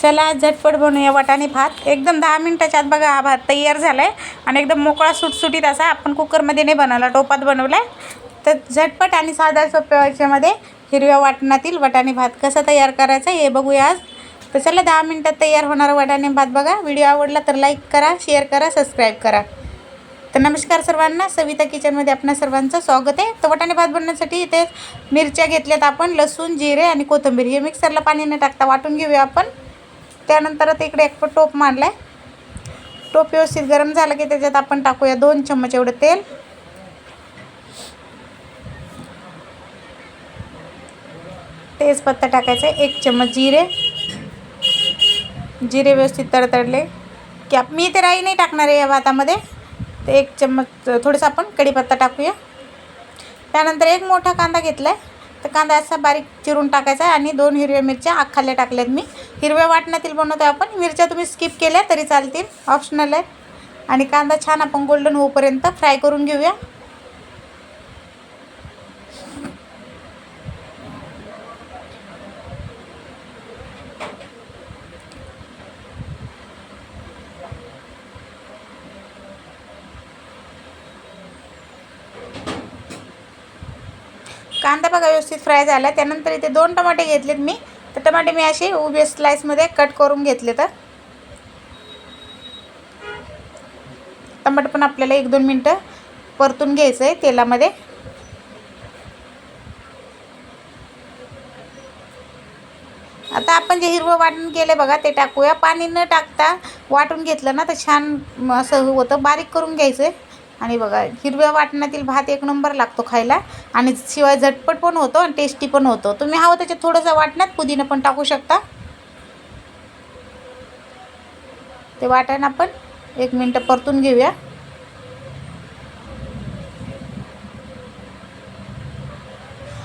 चला झटपट बनवूया वाटाणे भात. एकदम दहा मिनटाच्या आत बघा हा भात तयार झाला आहे आणि एकदम मोकळा सुटसुटीत असा आपण कुकरमध्ये नाही बनवला टोपात बनवला आहे तर झटपट आणि साध्या सोप्या याच्यामध्ये हिरव्या वाटणातील वाटाणे भात कसा तयार करायचा हे बघूया आज. तर चला दहा मिनटात तयार होणारा वाटाणे भात बघा. व्हिडिओ आवडला तर लाईक करा शेअर करा सबस्क्राईब करा. तर नमस्कार सर्वांना. सविता किचनमध्ये आपणा सर्वांचं स्वागत आहे. तर वटाणे भात बनवण्यासाठी इथे मिरच्या घेतल्यात आपण लसूण जिरे आणि कोथिंबीर. हे मिक्सरला पाणी न टाकता वाटून घेऊया आपण. त्यानंतर आता इकडे एक टोप मांडला आहे टोप व्यवस्थित गरम झालं की त्याच्यात आपण टाकूया दोन चम्मच एवढं तेल. तेजपत्ता टाकायचा आहे एक चम्मच जिरे. जिरे व्यवस्थित तडतडले. की आप मी ते राई नाही टाकणार आहे या भातामध्ये. तर एक चम्मच थोडंसं आपण कढीपत्ता टाकूया. त्यानंतर एक मोठा कांदा घेतला आहे तर कांदा असा बारीक चिरून टाकायचा आहे आणि दोन हिरव्या मिरच्या आखाल्या टाकल्यात मी. हिरव्या वाटणातील बनवतो आपण. मिरच्या तुम्ही स्किप केल्या तरी चालतील. ऑप्शनल आहेत आणि कांदा छान आपण गोल्डन होऊपर्यंत फ्राय करून घेऊया. कांदा बघा व्यवस्थित फ्राय झाला. त्यानंतर इथे दोन टमाटे घेतलेत मी. तर टमाटे मी असे उभे स्लाईसमध्ये कट करून घेतले तर. टमाटे पण आपल्याला एक दोन मिनटं परतून घ्यायचं आहे तेलामध्ये. आता आपण जे हिरवं वाटून केलं बघा ते टाकूया. पाणी न टाकता वाटून घेतलं ना तर छान असं होतं. बारीक करून घ्यायचं आहे आणि बघा हिरव्या वाटणातील भात एक नंबर लागतो खायला. आणि शिवाय झटपट पण होतो आणि टेस्टी पण होतो. तुम्ही हवं त्याच्यात थोडंसं वाटण्यात पुदिना पण टाकू शकता. ते वाटण आपण एक मिनटं परतून घेऊया.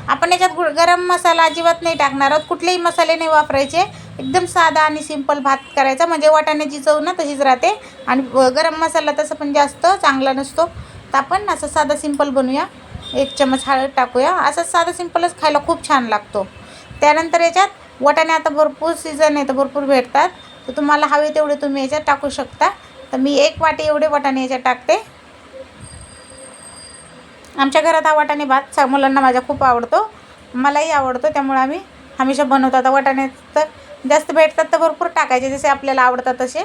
आपण याच्यात गरम मसाला अजिबात नाही टाकणार आहोत. कुठलेही मसाले नाही वापरायचे. एकदम साधा आणि सिंपल भात करायचा. म्हणजे वाटाण्याची चव ना तशीच राहते. आणि गरम मसाला तसं पण जास्त चांगला नसतो. तर आपण असं साधा सिंपल बनवूया एक चमच हळद टाकूया. असं साधा सिंपलच खायला खूप छान लागतो. त्यानंतर याच्यात वाटाणे आता भरपूर सीझन आहे तर भरपूर भेटतात. तर तुम्हाला हवे तेवढे तुम्ही याच्यात टाकू शकता. तर मी एक वाटी एवढे वाटाणे याच्यात टाकते. आमच्या घरात हा वाटाणे भात सा मुलांना माझ्या खूप आवडतो. मलाही आवडतो. त्यामुळे आम्ही हमेशा बनवतो. आता वाटाण्याचं तर जास्त भेटतात तर भरपूर टाकायचे जसे आपल्याला आवडतात तसे.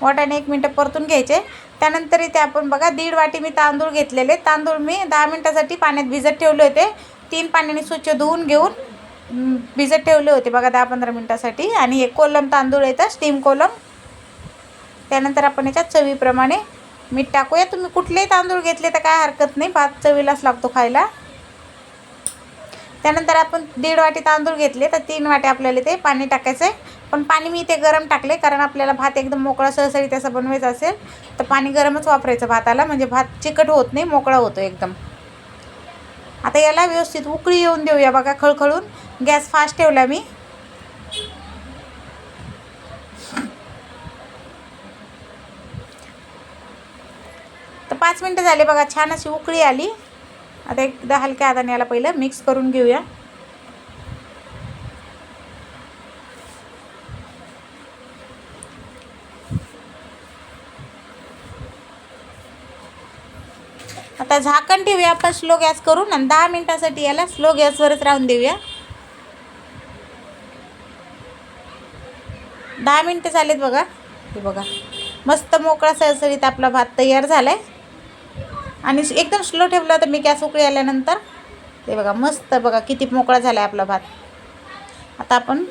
वाटाणे एक मिनटं परतून घ्यायचे. त्यानंतर इथे आपण बघा दीड वाटी मी तांदूळ घेतलेले. तांदूळ मी दहा मिनटासाठी पाण्यात भिजत ठेवले होते. तीन पाण्याने स्वच्छ धुवून घेऊन भिजत ठेवले होते बघा दहा पंधरा मिनटासाठी. आणि हे कोलम तांदूळ येतं स्टीम कोलम. त्यानंतर आपण याच्यात चवीप्रमाणे मीठ टाकूया. तुम्ही कुठलेही तांदूळ घेतले तर काय हरकत नाही. भात चवीलाच लागतो खायला. त्यानंतर आपण दीड वाटी तांदूळ घेतले तर तीन वाटे आपल्याला ते पाणी टाकायचं आहे. पण पाणी मी ते गरम टाकले कारण आपल्याला भात एकदम मोकळा सहसळी त्याचा बनवायचा असेल तर पाणी गरमच वापरायचं भाताला. म्हणजे भात चिकट होत नाही मोकळा होतो एकदम. आता याला व्यवस्थित उकळी येऊन देऊया बघा खळखळून. गॅस फास्ट ठेवला मी. तर पाच मिनटं झाले बघा छान अशी उकळी आली. आता एकदा हलक्या हाताने याला पहिलं मिक्स करून घेऊया. आता झाकण ठेवूया आपण स्लो गॅस करून आणि दहा मिनटासाठी याला स्लो गॅसवरच राहून देऊया. दहा मिनटं झालेत बघा. हे बघा. मस्त मोकळा सळसळीत आपला भात तयार झाला आहे आणि एकदम स्लो ठेवला तर मी गॅस उकळी आल्यानंतर ते बघा मस्त बघा किती मोकळा झाला आहे आपला भात. आता आपण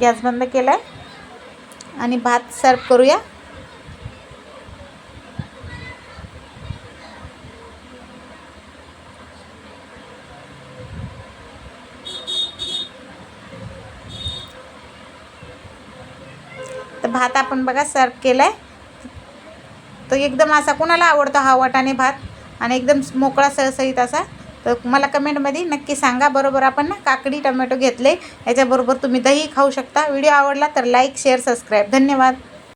गॅस बंद केला आहे आणि भात सर्व करूया. तर भात आपण बघा सर्व केला आहे तो एकदम असा कोणाला आवडतो हा वाटाणे भात? आणि एकदम मोकळा सळसळीत असा? तर मला कमेंटमध्ये नक्की सांगा. बरोबर आपण ना काकडी टमॅटो घेतले. याच्याबरोबर तुम्ही दही खाऊ शकता. व्हिडिओ आवडला तर लाईक शेअर सबस्क्राईब धन्यवाद.